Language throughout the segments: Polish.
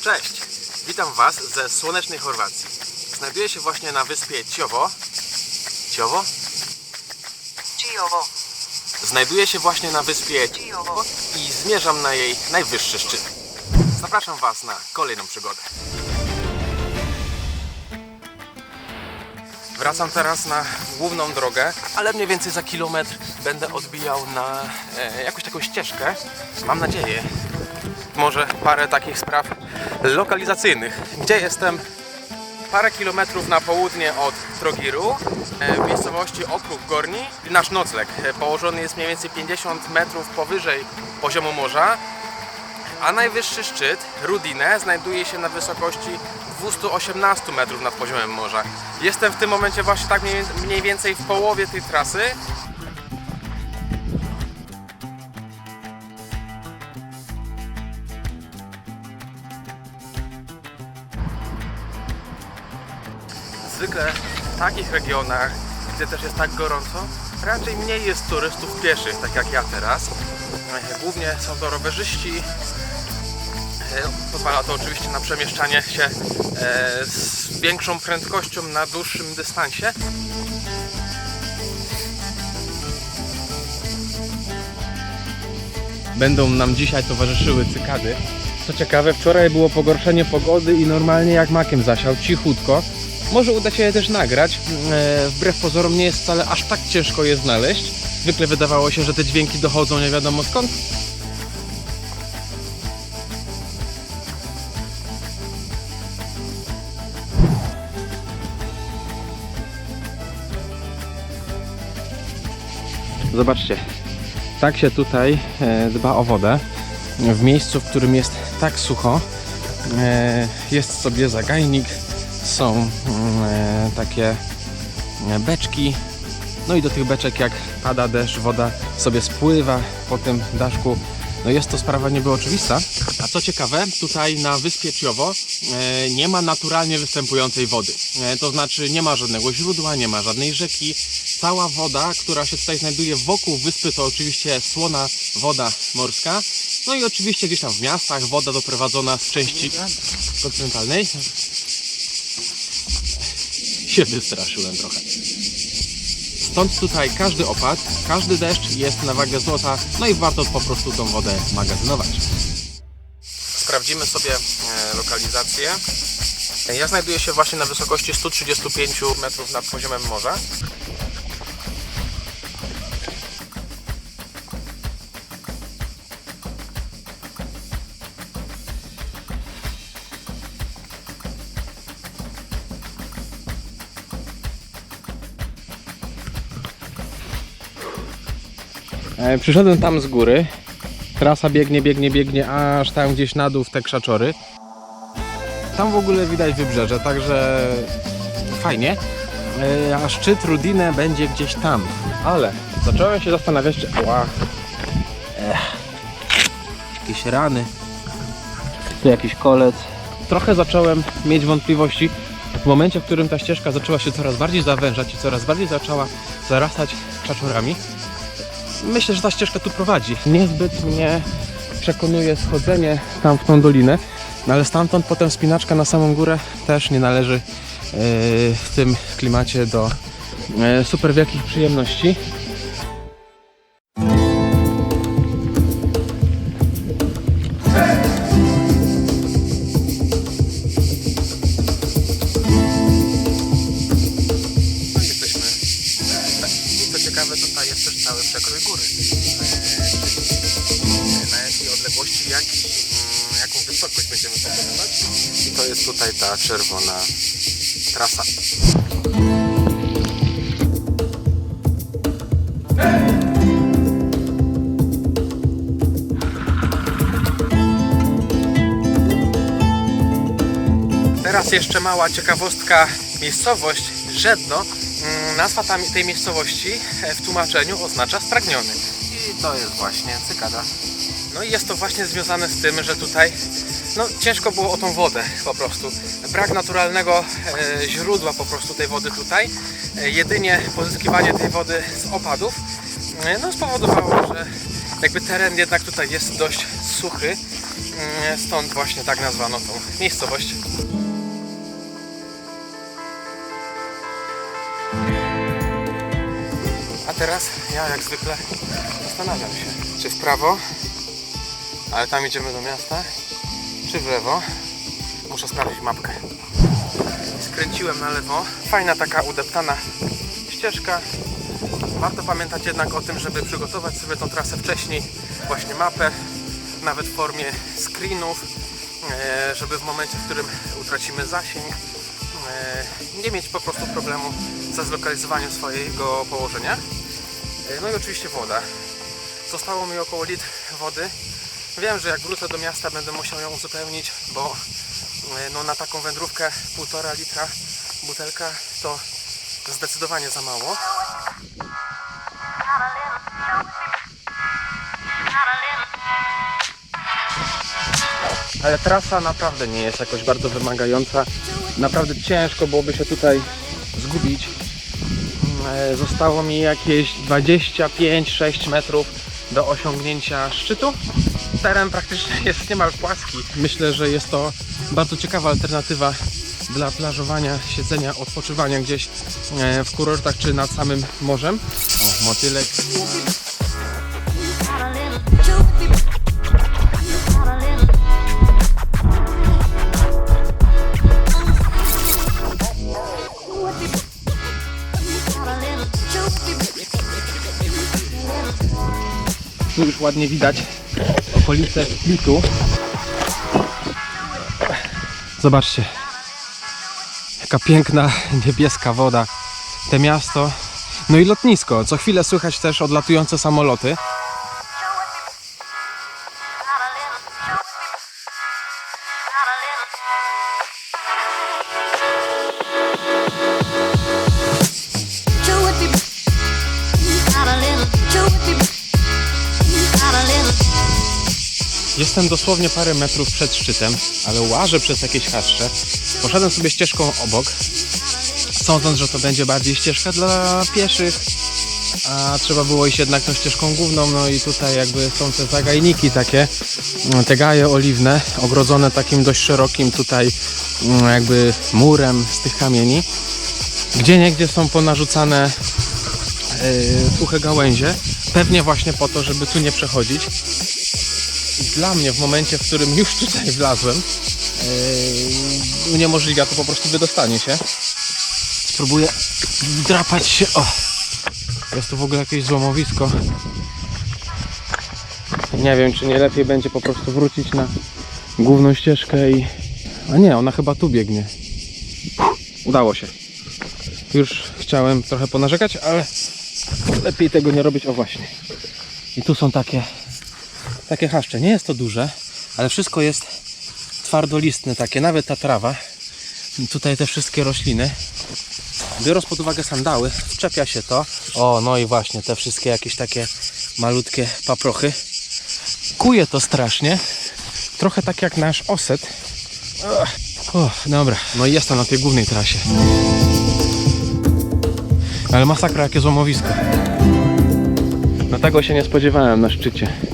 Cześć! Witam Was ze słonecznej Chorwacji. Znajduję się właśnie na wyspie Ciowo. Ciowo? Ciovo, Znajduję się właśnie na wyspie Ciovo, i zmierzam na jej najwyższy szczyt. Zapraszam Was na kolejną przygodę. Wracam teraz na główną drogę, ale mniej więcej za kilometr będę odbijał na e, jakąś taką ścieżkę. Mam nadzieję, może parę takich spraw lokalizacyjnych. Gdzie jestem? Parę kilometrów na południe od Trogiru, e, w miejscowości Okrug Gorni. Nasz nocleg e, położony jest mniej więcej 50 metrów powyżej poziomu morza, a najwyższy szczyt, Rudine, znajduje się na wysokości 218 metrów nad poziomem morza. Jestem w tym momencie właśnie tak mniej- mniej więcej w połowie tej trasy. Zwykle w takich regionach, gdzie też jest tak gorąco, raczej mniej jest turystów pieszych, tak jak ja teraz. E, Głównie są to rowerzyści. E, Pozwala to oczywiście na przemieszczanie się e, z większą prędkością na dłuższym dystansie. Będą nam dzisiaj towarzyszyły cykady. Co ciekawe, wczoraj było pogorszenie pogody i normalnie jak makiem zasiał, cichutko. Może uda się je też nagrać. E, wbrew pozorom nie jest wcale aż tak ciężko je znaleźć. Zwykle wydawało się, że te dźwięki dochodzą nie wiadomo skąd. Zobaczcie, tak się tutaj e, dba o wodę. W miejscu, w którym jest tak sucho, e, jest sobie zagajnik, są mm, e, takie e, beczki. No i do tych beczek, jak pada deszcz, woda sobie spływa po tym daszku. No jest to sprawa niby oczywista. A co ciekawe, tutaj na wyspie Ciowo e, nie ma naturalnie występującej wody. To znaczy nie ma żadnego źródła, nie ma żadnej rzeki. Cała woda, która się tutaj znajduje wokół wyspy, to oczywiście słona woda morska. No i oczywiście gdzieś tam w miastach woda doprowadzona z części kontynentalnej. Się wystraszyłem trochę. Stąd tutaj każdy opad, każdy deszcz jest na wagę złota, no i warto po prostu tą wodę magazynować. Sprawdzimy sobie e, lokalizację. Ja znajduję się właśnie na wysokości 135 metrów nad poziomem morza. E, Przyszedłem tam z góry. Trasa biegnie, biegnie, biegnie aż tam gdzieś na dół w te krzaczory. Tam w ogóle widać wybrzeże, także fajnie. E, A szczyt Rudine będzie gdzieś tam. Ale zacząłem się zastanawiać, czy... Ała. Ech. Jakieś rany. Tu jakiś kolec. Trochę zacząłem mieć wątpliwości w momencie, w którym ta ścieżka zaczęła się coraz bardziej zawężać i coraz bardziej zaczęła zarastać krzaczorami. Myślę, że ta ścieżka tu prowadzi. Niezbyt mnie przekonuje schodzenie tam w tą dolinę, no ale stamtąd potem spinaczka na samą górę też nie należy yy, w tym klimacie do yy, super wielkich przyjemności. Odległości, jaki, mm, jaką wysokość będziemy pokonywać. I to jest tutaj ta czerwona trasa. Teraz jeszcze mała ciekawostka. Miejscowość Żedno, mm, nazwa tam, tej miejscowości w tłumaczeniu oznacza spragniony. I to jest właśnie cykada. No i jest to właśnie związane z tym, że tutaj no, ciężko było o tą wodę po prostu. Brak naturalnego e, źródła po prostu tej wody tutaj. E, jedynie pozyskiwanie tej wody z opadów e, no, spowodowało, że jakby teren jednak tutaj jest dość suchy Mm, Stąd właśnie tak nazwano tą miejscowość. A teraz ja jak zwykle zastanawiam się, czy w prawo, ale tam idziemy do miasta, czy w lewo. Muszę sprawdzić mapkę. Skręciłem na lewo. Fajna taka udeptana ścieżka. Warto pamiętać jednak o tym, żeby przygotować sobie tą trasę wcześniej, właśnie mapę, nawet w formie screenów, e, żeby w momencie, w którym utracimy zasięg, e, nie mieć po prostu problemu ze zlokalizowaniem swojego położenia. E, No i oczywiście woda. Zostało mi około litr wody. Wiem, że jak wrócę do miasta będę musiał ją uzupełnić, bo e, no, na taką wędrówkę półtora litra butelka to zdecydowanie za mało. Ale trasa naprawdę nie jest jakoś bardzo wymagająca. Naprawdę ciężko byłoby się tutaj zgubić. E, Zostało mi jakieś 25-6 metrów do osiągnięcia szczytu. Teren praktycznie jest niemal płaski. Myślę, że jest to bardzo ciekawa alternatywa dla plażowania, siedzenia, odpoczywania gdzieś e, w kurortach czy nad samym morzem. O, motylek. Tu już ładnie widać okolice Splitu. Zobaczcie, jaka piękna niebieska woda. Te miasto, no i lotnisko. Co chwilę słychać też odlatujące samoloty. Jestem dosłownie parę metrów przed szczytem, ale łażę przez jakieś chaszcze. Poszedłem sobie ścieżką obok, sądząc, że to będzie bardziej ścieżka dla pieszych, a trzeba było iść jednak tą ścieżką główną, no i tutaj jakby są te zagajniki takie, te gaje oliwne, ogrodzone takim dość szerokim tutaj mm, jakby murem z tych kamieni. Gdzie niegdzie są ponarzucane yy, suche gałęzie, pewnie właśnie po to, żeby tu nie przechodzić. Dla mnie w momencie, w którym już tutaj wlazłem, yy, uniemożliwia to po prostu wydostanie się. Spróbuję drapać się. O! Jest tu w ogóle jakieś złomowisko. Nie wiem, czy nie lepiej będzie po prostu wrócić na główną ścieżkę i... A nie, ona chyba tu biegnie. Udało się. Już chciałem trochę ponarzekać, ale lepiej tego nie robić. O właśnie. I tu są takie takie chaszcze. Nie jest to duże, ale wszystko jest twardolistne takie, nawet ta trawa. Tutaj te wszystkie rośliny. Biorąc pod uwagę sandały, wczepia się to. O, no i właśnie te wszystkie jakieś takie malutkie paprochy. Kuje to strasznie. Trochę tak jak nasz oset. O, dobra, no i jestem na tej głównej trasie. Ale masakra, jakie złomowisko. No tego się nie spodziewałem na szczycie.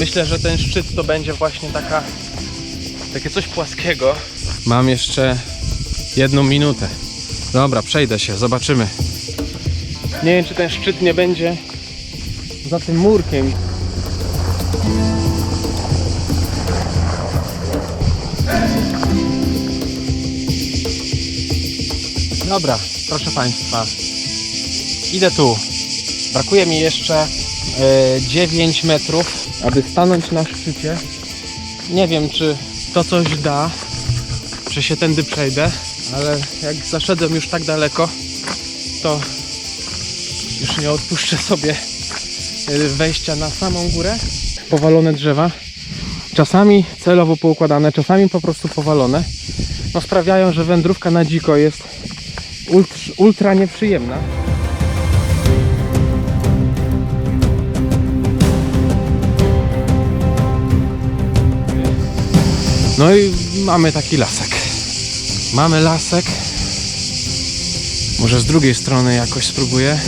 Myślę, że ten szczyt to będzie właśnie taka takie coś płaskiego. Mam jeszcze jedną minutę. Dobra, przejdę się, zobaczymy. Nie wiem, czy ten szczyt nie będzie za tym murkiem. Dobra, proszę Państwa. Idę tu. Brakuje mi jeszcze e, 9 metrów, aby stanąć na szczycie. Nie wiem, czy to coś da, czy się tędy przejdę, ale jak zaszedłem już tak daleko, to już nie odpuszczę sobie e, wejścia na samą górę. Powalone drzewa, czasami celowo poukładane, czasami po prostu powalone, no sprawiają, że wędrówka na dziko jest ultra, ultra nieprzyjemna. No i mamy taki lasek. Mamy lasek. Może z drugiej strony jakoś spróbuję.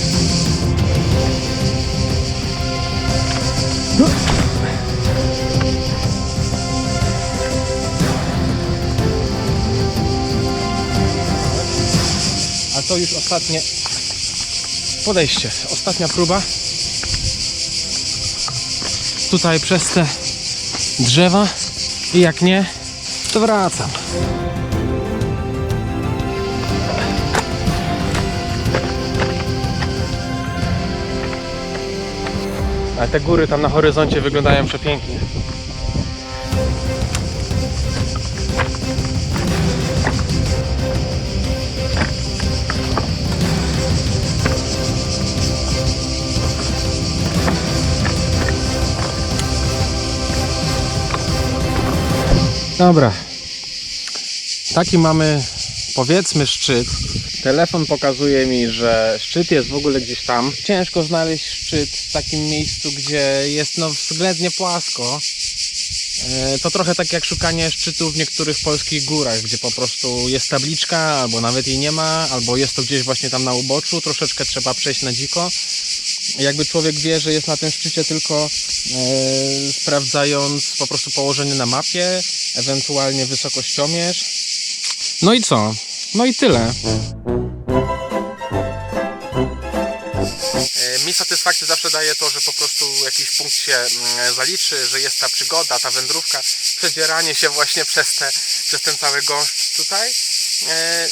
A to już ostatnie podejście. Ostatnia próba. Tutaj przez te drzewa i jak nie, to wracam. Ale te góry tam na horyzoncie wyglądają przepięknie. Dobra. Taki mamy powiedzmy szczyt. Telefon pokazuje mi, że szczyt jest w ogóle gdzieś tam. Ciężko znaleźć szczyt w takim miejscu, gdzie jest no względnie płasko. E, To trochę tak jak szukanie szczytu w niektórych polskich górach, gdzie po prostu jest tabliczka, albo nawet jej nie ma, albo jest to gdzieś właśnie tam na uboczu, troszeczkę trzeba przejść na dziko. Jakby człowiek wie, że jest na tym szczycie tylko e, sprawdzając po prostu położenie na mapie, ewentualnie wysokościomierz. No i co? No i tyle. E, Mi satysfakcję zawsze daje to, że po prostu jakiś punkt się mm, zaliczy, że jest ta przygoda, ta wędrówka, przedzieranie się właśnie przez, te, przez ten cały gąszcz tutaj e,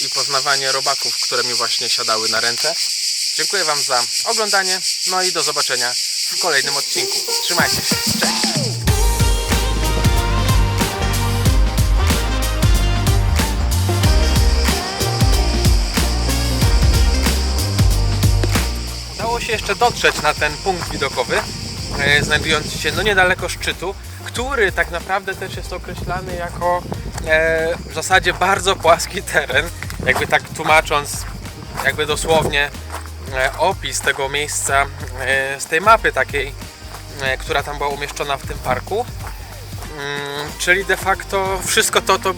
i poznawanie robaków, które mi właśnie siadały na ręce. Dziękuję Wam za oglądanie, no i do zobaczenia w kolejnym odcinku. Trzymajcie się, cześć! Udało się jeszcze dotrzeć na ten punkt widokowy, e, znajdujący się no niedaleko szczytu, który tak naprawdę też jest określany jako e, w zasadzie bardzo płaski teren, jakby tak tłumacząc, jakby dosłownie opis tego miejsca e, z tej mapy takiej, e, która tam była umieszczona w tym parku. Mm, czyli de facto wszystko to, to,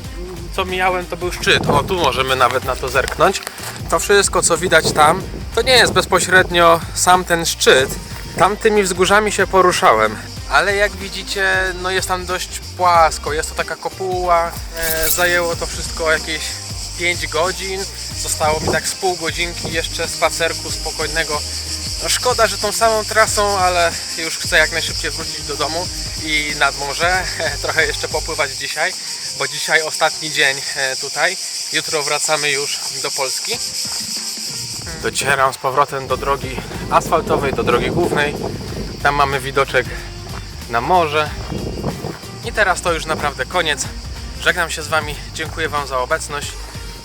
co mijałem, to był szczyt. O, tu możemy nawet na to zerknąć. To wszystko, co widać tam, to nie jest bezpośrednio sam ten szczyt. Tamtymi wzgórzami się poruszałem. Ale jak widzicie, no jest tam dość płasko. Jest to taka kopuła. E, zajęło to wszystko jakieś 5 godzin. Zostało mi tak z pół godzinki jeszcze spacerku spokojnego. No szkoda, że tą samą trasą, ale już chcę jak najszybciej wrócić do domu i nad morze. Trochę jeszcze popływać dzisiaj, bo dzisiaj ostatni dzień e, tutaj. Jutro wracamy już do Polski. Docieram z powrotem do drogi asfaltowej, do drogi głównej. Tam mamy widoczek na morze. I teraz to już naprawdę koniec. Żegnam się z Wami. Dziękuję Wam za obecność.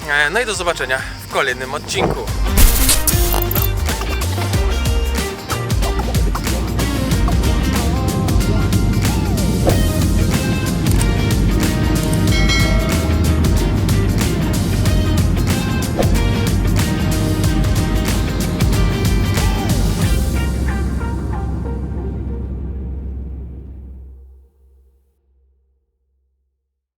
E, No i do zobaczenia w kolejnym odcinku.